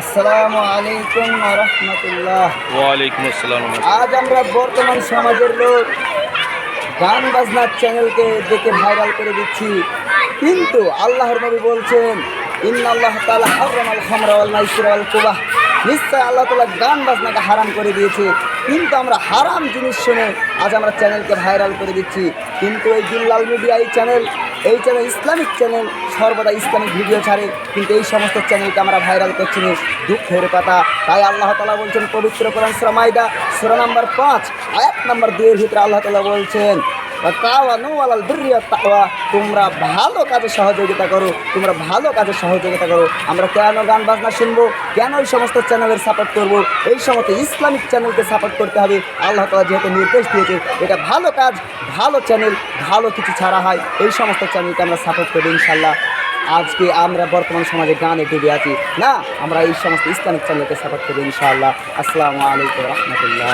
আসসালামু আলাইকুম রহমতুল্লাহ। ওয়ালাইকুম আসসালাম আজ আমরা বর্তমান সমাজের লোক গান বাজনার চ্যানেলকে দেখে ভাইরাল করে দিচ্ছি। কিন্তু আল্লাহর নবী বলছেন ইন্নাল্লাহ হারামাল কুবাহ। নিশ্চয় আল্লাহ তাআলা গান বাজনাকে হারাম করে দিয়েছে। কিন্তু আমরা হারাম জিনিস শুনে আজ আমরা চ্যানেলকে ভাইরাল করে দিচ্ছি। কিন্তু এই দিল্লাল মিডিয়া, এই চ্যানেল এই চ্যানেল ইসলামিক চ্যানেল সর্বদা ইসলামিক ভিডিও ছাড়ে। কিন্তু এই সমস্ত চ্যানেলকে আমরা ভাইরাল করছি দুঃখের কথা। তাই আল্লাহ তালা বলছেন, পবিত্র কোরআন সুরা মাইদা সুরা নাম্বার পাঁচ, আয়াত নাম্বার দুইয়ের ভিতরে আল্লাহ তালা বলছেন তাকওয়া তোমরা ভালো কাজে সহযোগিতা করো, তোমরা ভালো কাজে সহযোগিতা করো। আমরা কেন গান বাজনা শুনব? কেন এই সমস্ত চ্যানেলের সাপোর্ট করব? এই সমস্ত ইসলামিক চ্যানেলকে সাপোর্ট করতে হবে। আল্লাহ তালা যেহেতু নির্দেশ দিয়েছে, এটা ভালো কাজ, ভালো চ্যানেল, ভালো কিছু ছাড়া হয়। এই সমস্ত চ্যানেলকে আমরা সাপোর্ট করব ইনশাল্লাহ আজকে আমরা বর্তমান সমাজে গানে ডুবে আছি। না, আমরা এই সমস্ত ইসলামিক চ্যানেলকে সাপোর্ট করব ইনশাআল্লাহ। আসসালামু আলাইকুম রহমতুল্লাহ।